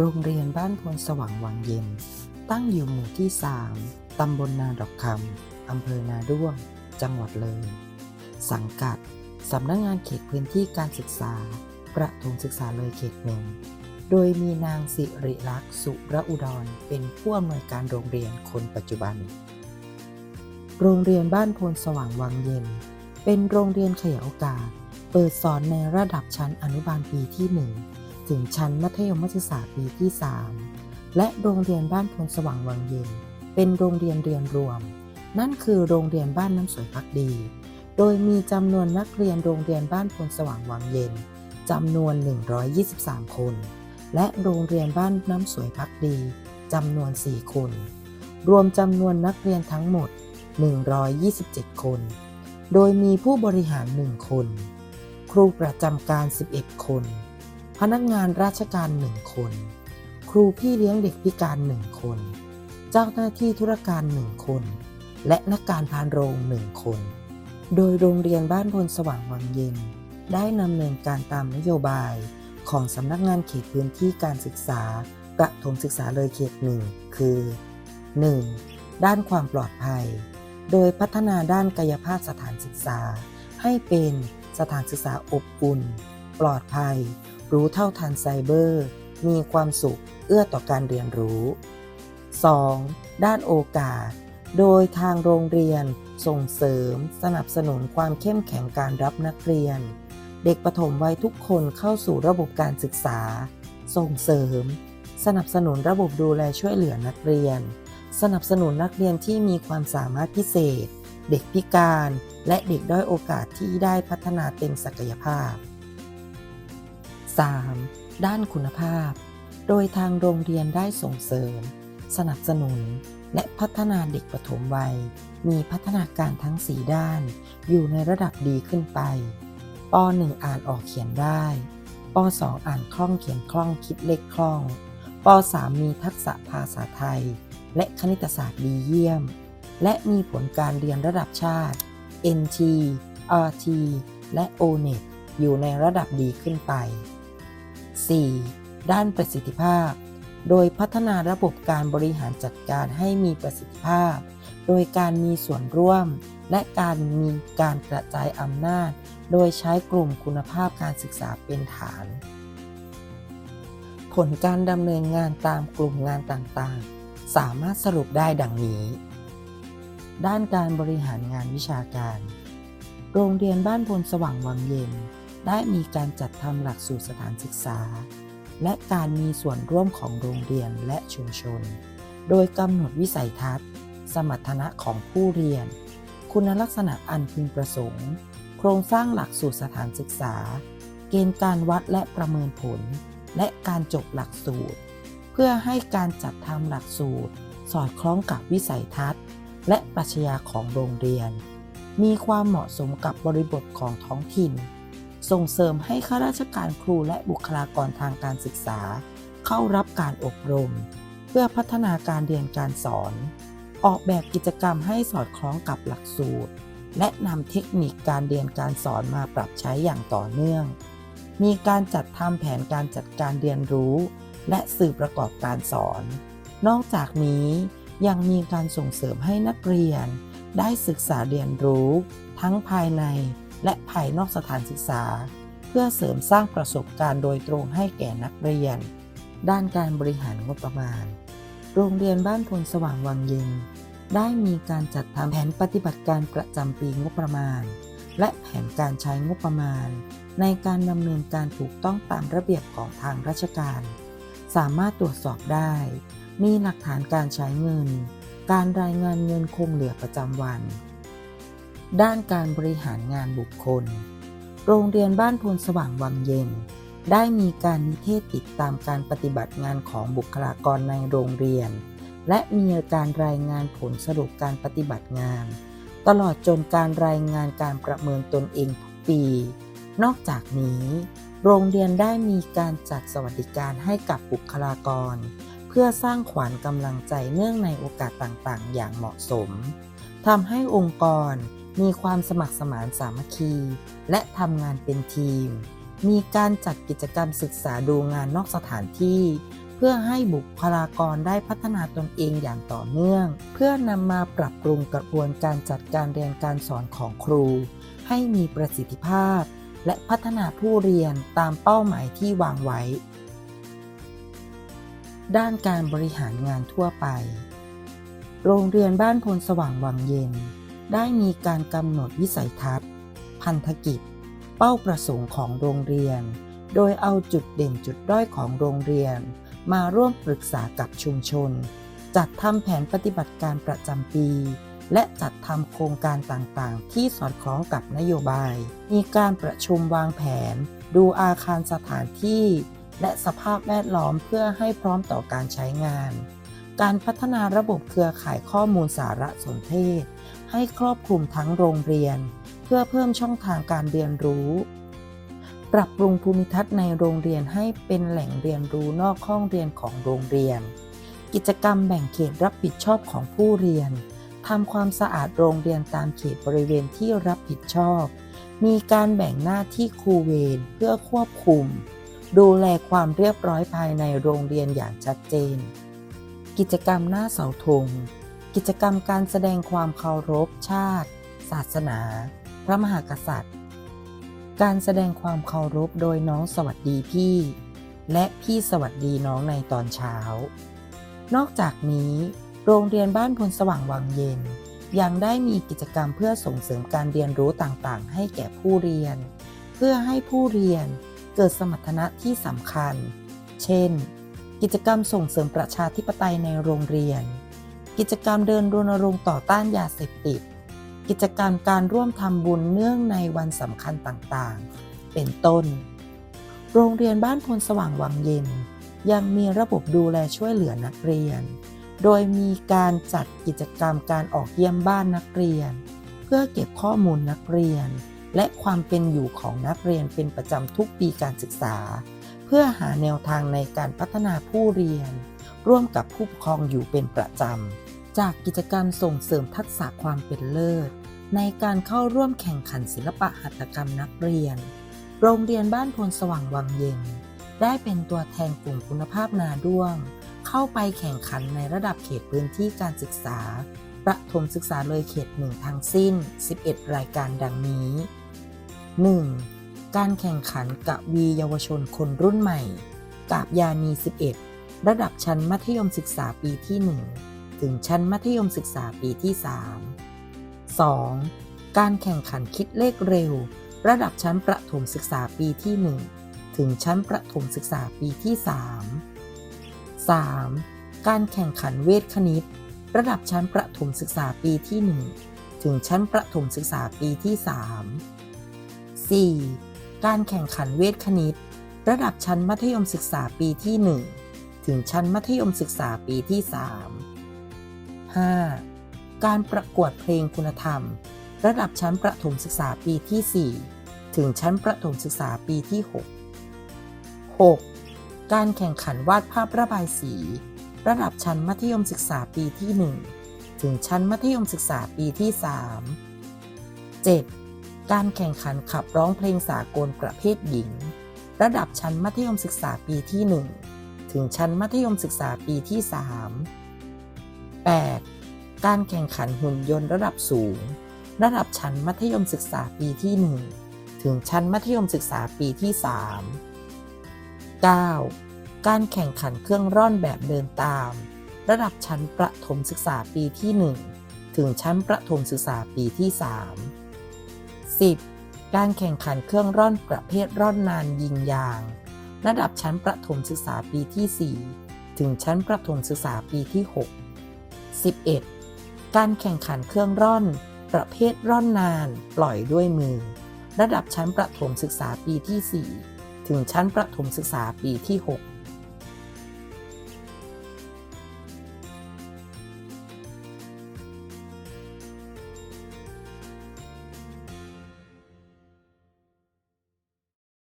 โรงเรียนบ้านพลสว่างวังเย็น ตั้งอยู่หมู่ที่ 3 ตำบลนาดอกคำ อำเภอนาด้วง จังหวัดเลย สังกัด สำนักงานเขตพื้นที่การศึกษา ประถมศึกษาเลยเขตหนึ่ง โดยมีนางสิริลักษณ์สุระอุดร เป็นผู้อำนวยการโรงเรียนคนปัจจุบัน โรงเรียนบ้านพลสว่างวังเย็น เป็นโรงเรียนขยายโอกาส เปิดสอนในระดับชั้นอนุบาลปีที่1 ถึงชั้นมัธยมศึกษาปีที่ 3 และโรงเรียนบ้านพลสว่างวังเย็น เป็นโรงเรียนเรียนรวม นั่นคือโรงเรียนบ้านน้ำสวยพักดี โดยมีจำนวนนักเรียนโรงเรียนบ้านพลสว่างวังเย็นจำนวน 123 คน และโรงเรียนบ้านน้ำสวยพักดีจำนวน 4 คน รวมจำนวนนักเรียนทั้งหมด 127 คน โดยมีผู้บริหาร 1 คน ครูประจำการ 11 คน พนักงานราชการ1คน ครูพี่เลี้ยงเด็กพิการ1คน เจ้าหน้าที่ธุรการ1คน และนักการพานโรง1คน โดยโรงเรียนบ้านพลสว่างวังเย็น ได้นำเนินการตามนโยบายของสำนักงานเขตพื้นที่การศึกษาประถมศึกษาเลยเขตหนึ่งคือ 1. ด้านความปลอดภัย โดยพัฒนาด้านกายภาพสถานศึกษา ให้เป็นสถานศึกษาอบอุ่น ปลอดภัย รู้เท่าทันไซเบอร์ มีความสุขเอื้อต่อการเรียนรู้ 2. ด้านโอกาส โดยทางโรงเรียนส่งเสริม สนับสนุนความเข้มแข็งการรับนักเรียน เด็กปฐมวัยทุกคนเข้าสู่ระบบการศึกษา ส่งเสริม สนับสนุนระบบดูแลช่วยเหลือนักเรียน สนับสนุนนักเรียนที่มีความสามารถพิเศษ เด็กพิการ และเด็กด้อยโอกาสที่ได้พัฒนาเต็มศักยภาพ 3. ด้านคุณภาพ โดยทางโรงเรียนได้ส่งเสริม สนับสนุน และพัฒนาเด็กปฐมวัย มีพัฒนาการทั้ง 4 ด้าน อยู่ในระดับดีขึ้นไปป .1 อ่านออกเขียนได้ป .2 อ่านคล่องเขียนคล่องคิดเลขคล่องป .3 มีทักษะภาษาไทย และคณิตศาสตร์ดีเยี่ยม และมีผลการเรียนระดับชาติ NT RT และ ONET อยู่ในระดับดีขึ้นไป 4. ด้านประสิทธิภาพ โดยพัฒนาระบบการบริหารจัดการให้มีประสิทธิภาพ โดยการมีส่วนร่วม และการมีการกระจายอำนาจ โดยใช้กลุ่มคุณภาพการศึกษาเป็นฐาน ผลการดำเนินงานตามกลุ่มงานต่างๆ สามารถสรุปได้ดังนี้ ด้านการบริหารงานวิชาการ โรงเรียนบ้านพลสว่างวังเย็น ได้มีการจัดทำหลักสูตรสถานศึกษา และการมีส่วนร่วมของโรงเรียนและชุมชน โดยกำหนดวิสัยทัศน์ สมรรถนะของผู้เรียน คุณลักษณะอันพึงประสงค์ โครงสร้างหลักสูตรสถานศึกษา เกณฑ์การวัดและประเมินผล และการจบหลักสูตร เพื่อให้การจัดทำหลักสูตร สอดคล้องกับวิสัยทัศน์ และปรัชญาของโรงเรียน มีความเหมาะสมกับบริบทของท้องถิ่น ส่งเสริมให้ข้าราชการครูและบุคลากรทางการศึกษา เข้ารับการอบรม เพื่อพัฒนาการเรียนการสอน ออกแบบกิจกรรมให้สอดคล้องกับหลักสูตร และนำเทคนิคการเรียนการสอนมาปรับใช้อย่างต่อเนื่อง มีการจัดทำแผนการจัดการเรียนรู้ และสื่อประกอบการสอน นอกจากนี้ยังมีการส่งเสริมให้นักเรียน ได้ศึกษาเรียนรู้ ทั้งภายใน และภายนอกสถานศึกษา เพื่อเสริมสร้างประสบการณ์โดยตรงให้แก่นักเรียน ด้านการบริหารงบประมาณ โรงเรียนบ้านพลสว่างวังเย็น ได้มีการจัดทำแผนปฏิบัติการประจำปีงบประมาณ และแผนการใช้งบประมาณ ในการดำเนินการถูกต้องตามระเบียบของทางราชการ สามารถตรวจสอบได้ มีหลักฐานการใช้เงิน การรายงานเงินคงเหลือประจำวัน ด้านการบริหารงานบุคคล โรงเรียนบ้านพลสว่างวังเย็น ได้มีการนิเทศติดตามการปฏิบัติงานของบุคลากรในโรงเรียน และมีการรายงานผลสรุปการปฏิบัติงาน ตลอดจนการรายงานการประเมินตนเองทุกปี นอกจากนี้ โรงเรียนได้มีการจัดสวัสดิการให้กับบุคลากร เพื่อสร้างขวัญกำลังใจเนื่องในโอกาสต่างๆ อย่างเหมาะสมทำให้องค์กร มีความสมัครสมานสามัคคี และทำงานเป็นทีม มีการจัดกิจกรรมศึกษาดูงานนอกสถานที่ เพื่อให้บุคลากรได้พัฒนาตนเองอย่างต่อเนื่อง เพื่อนำมาปรับปรุงกระบวนการจัดการเรียนการสอนของครู ให้มีประสิทธิภาพ และพัฒนาผู้เรียนตามเป้าหมายที่วางไว้ ด้านการบริหารงานทั่วไป โรงเรียนบ้านพลสว่างวังเย็น ได้มีการกำหนดวิสัยทัศน์ พันธกิจ เป้าประสงค์ของโรงเรียน โดยเอาจุดเด่นจุดด้อยของโรงเรียน มาร่วมปรึกษากับชุมชน จัดทำแผนปฏิบัติการประจำปี และจัดทำโครงการต่างๆ ที่สอดคล้องกับนโยบาย มีการประชุมวางแผน ดูอาคารสถานที่ และสภาพแวดล้อมเพื่อให้พร้อมต่อการใช้งานการพัฒนาระบบเครือข่ายข้อมูลสารสนเทศ ให้ครอบคลุมทั้งโรงเรียน เพื่อเพิ่มช่องทางการเรียนรู้ ปรับปรุงภูมิทัศน์ในโรงเรียนให้เป็นแหล่งเรียนรู้นอกห้องเรียนของโรงเรียน กิจกรรมแบ่งเขตรับผิดชอบของผู้เรียนทำความสะอาดโรงเรียนตามเขตบริเวณที่รับผิดชอบ มีการแบ่งหน้าที่ครูเวรเพื่อควบคุม ดูแลความเรียบร้อยภายในโรงเรียนอย่างชัดเจน กิจกรรมหน้าเสาธง กิจกรรมการแสดงความเคารพชาติ ศาสนา พระมหากษัตริย์ การแสดงความเคารพโดยน้องสวัสดีพี่ และพี่สวัสดีน้องในตอนเช้า นอกจากนี้ โรงเรียนบ้านพลสว่างวังเย็น ยังได้มีกิจกรรมเพื่อส่งเสริมการเรียนรู้ต่างๆ ให้แก่ผู้เรียน เพื่อให้ผู้เรียนเกิดสมรรถนะที่สำคัญ เช่น กิจกรรมส่งเสริมประชาธิปไตยในโรงเรียน กิจกรรมเดินรณรงค์ต่อต้านยาเสพติด กิจกรรมการร่วมทำบุญเนื่องในวันสำคัญต่างๆ เป็นต้น โรงเรียนบ้านพลสว่างวังเย็น ยังมีระบบดูแลช่วยเหลือนักเรียน โดยมีการจัดกิจกรรมการออกเยี่ยมบ้านนักเรียน เพื่อเก็บข้อมูลนักเรียน และความเป็นอยู่ของนักเรียนเป็นประจำทุกปีการศึกษา เพื่อหาแนวทางในการพัฒนาผู้เรียนร่วมกับผู้ปกครองอยู่เป็นประจำ จากกิจกรรมส่งเสริมทักษะความเป็นเลิศ ในการเข้าร่วมแข่งขันศิลปะหัตถกรรมนักเรียน โรงเรียนบ้านพลสว่างวังเย็น ได้เป็นตัวแทนกลุ่มคุณภาพนาด้วง เข้าไปแข่งขันในระดับเขตพื้นที่การศึกษา ประถมศึกษาเลยเขตหนึ่งทั้งสิ้น 11 รายการดังนี้ 1. การแข่งขันกะวีเยาวชนคนรุ่นใหม่ กาบยานี 11 ระดับชั้นมัธยมศึกษาปีที่ 1 ถึงชั้นมัธยมศึกษาปีที่ 3 2. การแข่งขันคิดเลขเร็ว ระดับชั้นประถมศึกษาปีที่ 1 ถึงชั้นประถมศึกษาปีที่ 3 3. การแข่งขันเวทคณิต ระดับชั้นประถมศึกษาปีที่ 1 ถึงชั้นประถมศึกษาปีที่ 3 4. การแข่งขันเวทคณิต ระดับชั้นมัธยมศึกษาปีที่ 1 ถึงชั้นมัธยมศึกษาปีที่ 3 5. การประกวดเพลงคุณธรรม ระดับชั้นประถมศึกษาปีที่ 4 ถึงชั้นประถมศึกษาปีที่ 6 6. การแข่งขันวาดภาพระบายสี ระดับชั้นมัธยมศึกษาปีที่ 1 ถึงชั้นมัธยมศึกษาปีที่ 3 7. การแข่งขันขับร้องเพลงสากลประเภทหญิง ระดับชั้นมัธยมศึกษาปีที่ 1 ถึงชั้นมัธยมศึกษาปีที่ 3 8. การแข่งขันหุ่นยนต์ระดับสูง ระดับชั้นมัธยมศึกษาปีที่ 1 ถึงชั้นมัธยมศึกษาปีที่ 3 9. การแข่งขันเครื่องร่อนแบบเดินตาม ระดับชั้นประถมศึกษาปีที่ 1 ถึงชั้นประถมศึกษาปีที่ 3 10. การแข่งขันเครื่องร่อนประเภทร่อนนานยิงยาง ระดับชั้นประถมศึกษาปีที่ 4 ถึงชั้นประถมศึกษาปีที่ 6 11. การแข่งขันเครื่องร่อน ประเภทร่อนนาน ปล่อยด้วยมือ ระดับชั้นประถมศึกษาปีที่ 4 ถึงชั้นประถมศึกษาปีที่ 6